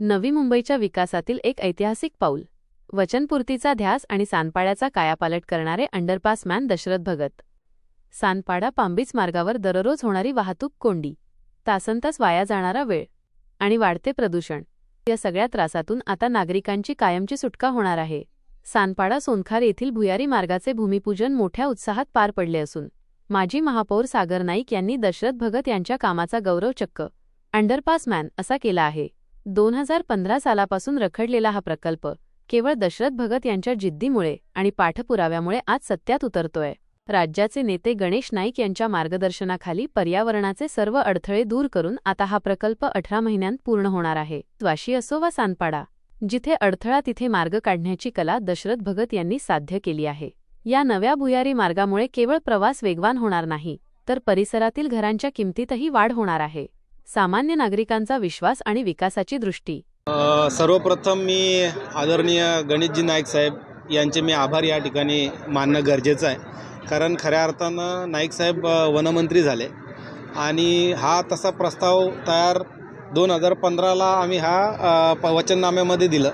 नवी मुंबईच्या विकासातील एक ऐतिहासिक पाऊल. वचनपूर्तीचा ध्यास आणि सानपाड्याचा कायापालट करणारे अंडरपासमॅन दशरथ भगत. सानपाडा पांबीच मार्गावर दररोज होणारी वाहतूक कोंडी. तासनतास वाया जाणारा वेळ. आणि वाढते प्रदूषण. या सगळ्या त्रासातून आता नागरिकांची कायमची सुटका होणार आहे. सानपाडा सोनखार येथील भुयारी मार्गाचे भूमिपूजन मोठ्या उत्साहात पार पडले असून माजी महापौर सागर नाईक यांनी दशरथ भगत यांच्या कामाचा गौरव चक्क अंडरपासमॅन असा केला आहे. दोन हजार पंधरा सालापासून रखडलेला हा प्रकल्प केवळ दशरथ भगत यांच्या जिद्दीमुळे आणि पाठपुराव्यामुळे आज सत्यात उतरतोय. राज्याचे नेते गणेश नाईक यांच्या मार्गदर्शनाखाली पर्यावरणाचे सर्व अडथळे दूर करून आता हा प्रकल्प अठरा महिन्यांत पूर्ण होणार आहे. द्वाशी असो वा सानपाडा जिथे अडथळा तिथे मार्ग काढण्याची कला दशरथ भगत यांनी साध्य केली आहे. या नव्या भुयारी मार्गामुळे केवळ प्रवास वेगवान होणार नाही तर परिसरातील घरांच्या किमतीतही वाढ होणार आहे. सामान्य नागरिकांचा विश्वास आणि विकासाची दृष्टी. सर्वप्रथम मी आदरणीय गणेशजी नाईक साहेब यांचे मी आभार या ठिकाणी मानणं गरजेचं आहे. कारण खऱ्या अर्थानं नाईक साहेब वनमंत्री झाले. आणि हा तसा प्रस्ताव तयार दोन हजार पंधराला आम्ही हा प वचननाम्यामध्ये दिलं.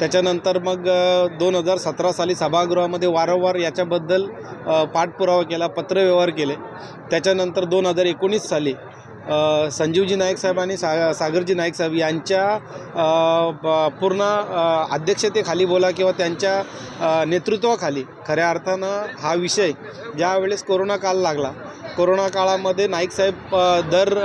त्याच्यानंतर मग दोन हजार सतरा साली सभागृहामध्ये वारंवार याच्याबद्दल पाठपुरावा केला पत्रव्यवहार केले. त्याच्यानंतर दोन हजार एकोणीस साली संजीवजी नाईक साहेब आणि सा सागरजी नाईक साहेब यांच्या पूर्ण अध्यक्षतेखाली बोला किंवा त्यांच्या नेतृत्वाखाली खऱ्या अर्थानं हा विषय ज्या वेळेस कोरोना काळ लागला कोरोना काळामध्ये नाईक साहेब दर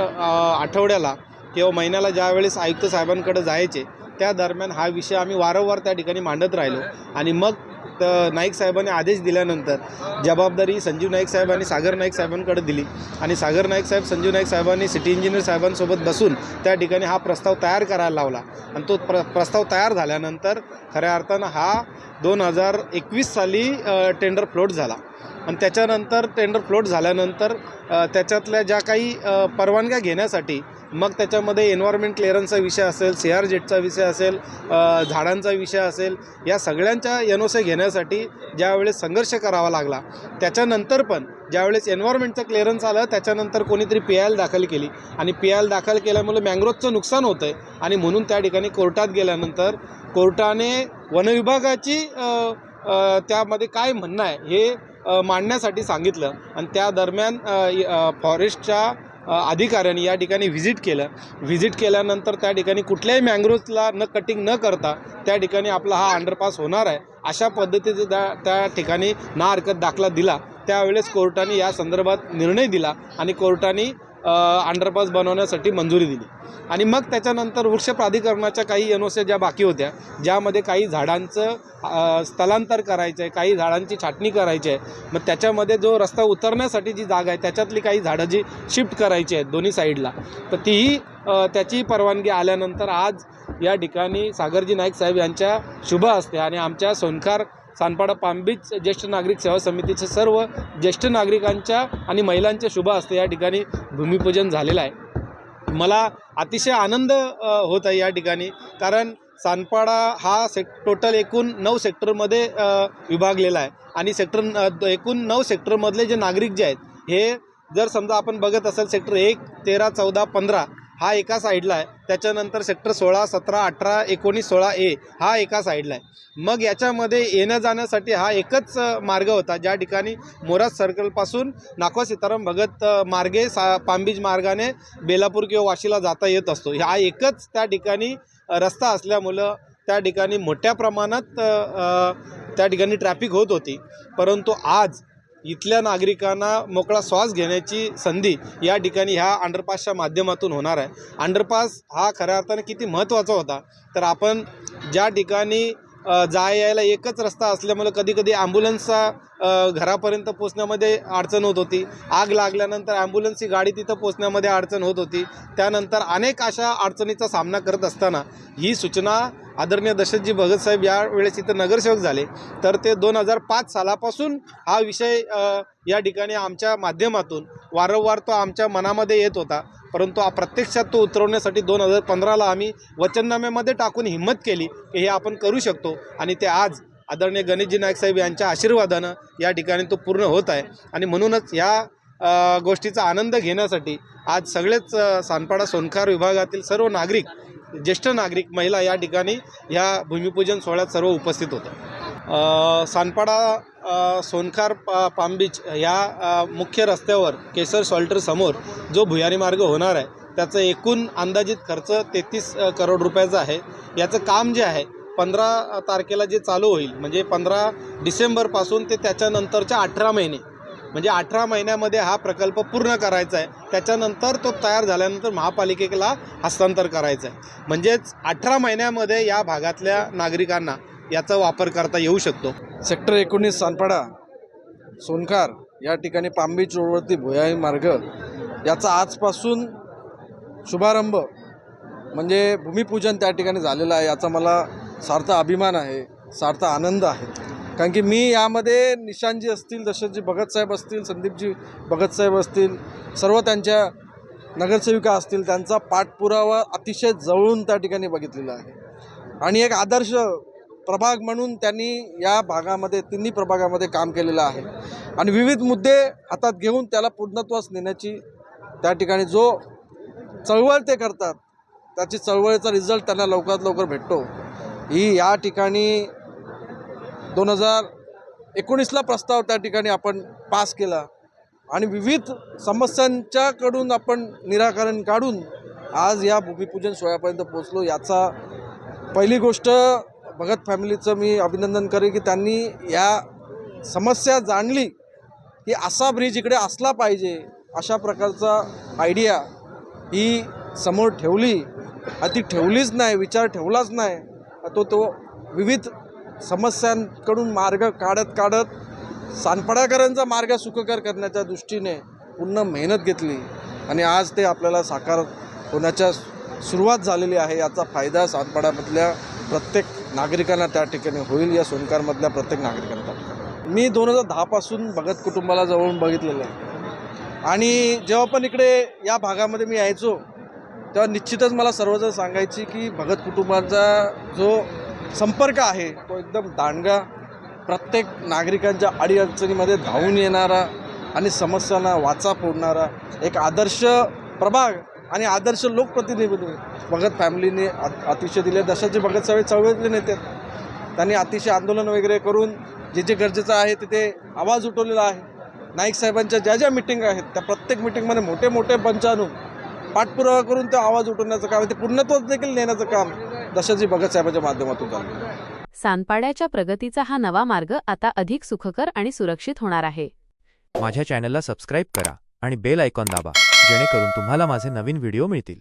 आठवड्याला किंवा महिन्याला ज्या वेळेस आयुक्त साहेबांकडे जायचे त्या दरम्यान हा विषय आम्ही वारंवार त्या ठिकाणी मांडत राहिलो आणि मग तर नाईक साहेबांनी आदेश दिल्यानंतर जबाबदारी संजीव नाईक साहेब आणि सागर नाईक साहेबांकडे दिली. आणि सागर नाईक साहेब संजीव नाईक साहेबांनी सिटी इंजिनियर साहेबांसोबत बसून त्या ठिकाणी हा प्रस्ताव तयार करायला लावला. आणि तो प्र प्रस्ताव तयार झाल्यानंतर खऱ्या अर्थानं हा दोन हजार एकवीस साली टेंडर फ्लोट झाला. आणि त्याच्यानंतर टेंडर फ्लोट झाल्यानंतर त्याच्यातल्या ज्या काही परवानग्या घेण्यासाठी मग त्याच्यामध्ये एन्व्हायरमेंट क्लिअरन्सचा विषय असेल सी आर जेटचा विषय असेल झाडांचा विषय असेल या सगळ्यांच्या एन ओ सी घेण्यासाठी ज्यावेळेस संघर्ष करावा लागला त्याच्यानंतर पण ज्यावेळेस एन्व्हायरमेंटचं क्लिअरन्स आलं त्याच्यानंतर कोणीतरी पी आय एल दाखल केली. आणि पी आय एल दाखल केल्यामुळे मँग्रोव्हचं नुकसान होतं आहे आणि म्हणून त्या ठिकाणी कोर्टात गेल्यानंतर कोर्टाने वनविभागाची त्यामध्ये काय म्हणणं आहे हे मांडण्यासाठी सांगितलं. आणि त्या दरम्यान फॉरेस्टच्या अधिकाऱ्यांनी या ठिकाणी व्हिजिट केलं. व्हिजिट केल्यानंतर त्या ठिकाणी कुठल्याही मँग्रोजला न कटिंग न करता त्या ठिकाणी आपला हा अंडरपास होणार आहे. अशा पद्धतीचं त्या त्या ठिकाणी ना हरकत दाखला दिला. त्यावेळेस कोर्टाने या संदर्भात निर्णय दिला आणि कोर्टाने अंडरपास बनवण्यासाठी मंजुरी दिली. आणि मग त्याच्यानंतर वृक्ष प्राधिकरणाच्या काही एनओसी ज्या बाकी होत्या ज्यामध्ये काही झाडांचं स्थलांतर करायचं आहे काही झाडांची छाटणी करायची आहे मग त्याच्यामध्ये जो रस्ता उतरण्यासाठी जी जागा आहे त्याच्यातली काही झाडं जी शिफ्ट करायची आहेत दोन्ही साईडला तर तीही त्याची परवानगी आल्यानंतर आज या ठिकाणी सागरजी नाईक साहेब यांच्या शुभ असते आणि आमच्या सोनखार सानपाडा पांबीच ज्येष्ठ नागरिक सेवा समितीचे सर्व ज्येष्ठ नागरिकांच्या आणि महिलांच्या शुभ असते या ठिकाणी भूमिपूजन झालेलं आहे. मला अतिशय आनंद होत आहे या ठिकाणी. कारण सानपाडा हा सेक टोटल एकूण नऊ सेक्टरमध्ये विभागलेला आहे. आणि सेक्टर एकूण नऊ सेक्टरमधले जे नागरिक जे आहेत हे जर समजा आपण बघत असेल सेक्टर एक तेरा चौदा पंधरा हा एका साईडला आहे. त्याच्यानंतर सेक्टर सोळा सतरा अठरा एकोणीस सोळा ए हा एका साईडला आहे. मग याच्यामध्ये येण्या जाण्यासाठी हा एकच मार्ग होता. ज्या ठिकाणी मोराज सर्कलपासून नाखवा सीताराम भगत मार्गे सा पांबीज मार्गाने बेलापूर किंवा वाशीला जाता येत असतो. हा एकच त्या ठिकाणी रस्ता असल्यामुळं त्या ठिकाणी मोठ्या प्रमाणात त्या ठिकाणी ट्रॅफिक होत होती. परंतु आज इथल्या नागरिकांना मोकळा श्वास घेण्याची संधी या ठिकाणी ह्या अंडरपासच्या माध्यमातून होणार आहे. अंडरपास हा खऱ्या अर्थाने किती महत्त्वाचा होता. तर आपण ज्या ठिकाणी जाय यायला एकच रस्ता असल्यामुळे कधी कधी ॲम्ब्युलन्सचा घरापर्यंत पोचण्यामध्ये अडचण होत होती. आग लागल्यानंतर ॲम्ब्युलन्सची गाडी तिथं पोचण्यामध्ये अडचण होत होती. त्यानंतर अनेक अशा अडचणीचा सामना करत असताना ही सूचना आदरणीय दशरथजी भगतसाहेब यावेळेस इथं नगरसेवक झाले. तर ते दोन हजार पाच सालापासून हा विषय या ठिकाणी आमच्या माध्यमातून वारंवार तो आमच्या मनामध्ये येत होता. परंतु प्रत्यक्षात तो उतरवण्यासाठी दोन हजार पंधराला आम्ही वचननाम्यामध्ये टाकून हिंमत केली की हे आपण करू शकतो आणि ते आज आदरणीय गणेशजी नाईक साहेब यांच्या आशीर्वादानं या ठिकाणी तो पूर्ण होत आहे. आणि म्हणूनच या गोष्टीचा आनंद घेण्यासाठी आज सगळेच सानपाडा सोनखार विभागातील सर्व नागरिक ज्येष्ठ नागरिक महिला या ठिकाणी ह्या भूमिपूजन सोहळ्यात सर्व उपस्थित होतं. सानपाडा सोनखार पा पामबीच ह्या मुख्य रस्त्यावर केसर सॉल्टरसमोर जो भुयारी मार्ग होणार आहे त्याचं एकूण अंदाजित खर्च तेहतीस करोड रुपयाचा आहे. याचं काम जे आहे पंधरा तारखेला जे चालू होईल म्हणजे पंधरा डिसेंबरपासून ते त्याच्यानंतरच्या अठरा महिने म्हणजे अठरा महिन्यामध्ये हा प्रकल्प पूर्ण करायचा आहे. त्याच्यानंतर तो तयार झाल्यानंतर महापालिकेला हस्तांतर करायचं आहे. म्हणजेच अठरा महिन्यामध्ये या भागातल्या नागरिकांना याचा वापर करता येऊ शकतो. सेक्टर एकोणीस सानपाडा सोनखार या ठिकाणी पांबी चोळवरती भुयाई मार्ग याचा आजपासून शुभारंभ म्हणजे भूमिपूजन त्या ठिकाणी झालेलं आहे. याचा मला सार्थ अभिमान आहे सार्थ आनंद आहे. कारण की मी यामध्ये निशांतजी असतील दशरथजी भगतसाहेब असतील संदीपजी भगतसाहेब असतील सर्व त्यांच्या नगरसेविका असतील त्यांचा पाठपुरावा अतिशय जवळून त्या ठिकाणी बघितलेला आहे. आणि एक आदर्श प्रभाग म्हणून त्यांनी या भागामध्ये तिन्ही प्रभागामध्ये काम केलेलं आहे. आणि विविध मुद्दे हातात घेऊन त्याला पूर्णत्वास नेण्याची त्या ठिकाणी जो चळवळ ते करतात त्याची चळवळीचा रिझल्ट त्यांना लवकरात लवकर भेटतो. ही या ठिकाणी दोन हजार एकोणीसला प्रस्ताव त्या ठिकाणी आपण पास केला. आणि विविध समस्यांच्याकडून आपण निराकरण काढून आज या भूमिपूजन सोहळ्यापर्यंत पोचलो याचा पहिली गोष्ट भगत फॅमिलीचं मी अभिनंदन करेन की त्यांनी या समस्या जाणली की असा ब्रिज इकडे असला पाहिजे अशा प्रकारचा आयडिया ही समोर ठेवली. आणि ती ठेवलीच नाही विचार ठेवलाच नाही. तो तो विविध समस्यांकडून मार्ग काढत काढत सानपडाकरांचा मार्ग सुखकर करण्याच्या दृष्टीने पूर्ण मेहनत घेतली आणि आज ते आपल्याला साकार होण्याच्या सुरुवात झालेली आहे. याचा फायदा सानपाड्यामधल्या प्रत्येक नागरिकांना त्या ठिकाणी होईल या सोनकारमधल्या प्रत्येक नागरिकांना मी दोन हजार दहापासून भगत कुटुंबाला जवळून बघितलेलं आहे. आणि जेव्हा पण इकडे या भागामध्ये मी यायचो तेव्हा निश्चितच मला सर्वजण सांगायची की भगत कुटुंबाचा जो संपर्क आहे. तो एकदम दांडगा. प्रत्येक नागरिकांच्या अडीअडचणीमध्ये धावून येणारा आणि समस्यांना वाचा फोडणारा एक आदर्श प्रभाग आणि आदर्श लोकप्रतिनिधी भगत फॅमिलीने अतिशय दिले. दशाचे भगत साहेब चळवळीतले नेते त्यांनी अतिशय आंदोलन वगैरे करून जे जे गरजेचं आहे तिथे आवाज उठवलेला आहे. नाईक साहेबांच्या ज्या ज्या मिटिंग आहेत त्या प्रत्येक मिटिंगमध्ये मोठे मोठे पंचानू पाठपुरावा करून तो आवाज उठवण्याचं काम ते पूर्णत्वाच देखील नेण्याचं काम दशाजी भगत साहेबांच्या माध्यमातून चालू आहे. सानपाड्याच्या प्रगतीचा हा नवा मार्ग आता अधिक सुखकर आणि सुरक्षित होणार आहे माझ्या चॅनलला सबस्क्राईब करा आणि बेल आयकॉन दाबा जेणेकरून तुम्हाला माझे नवीन व्हिडिओ मिळतील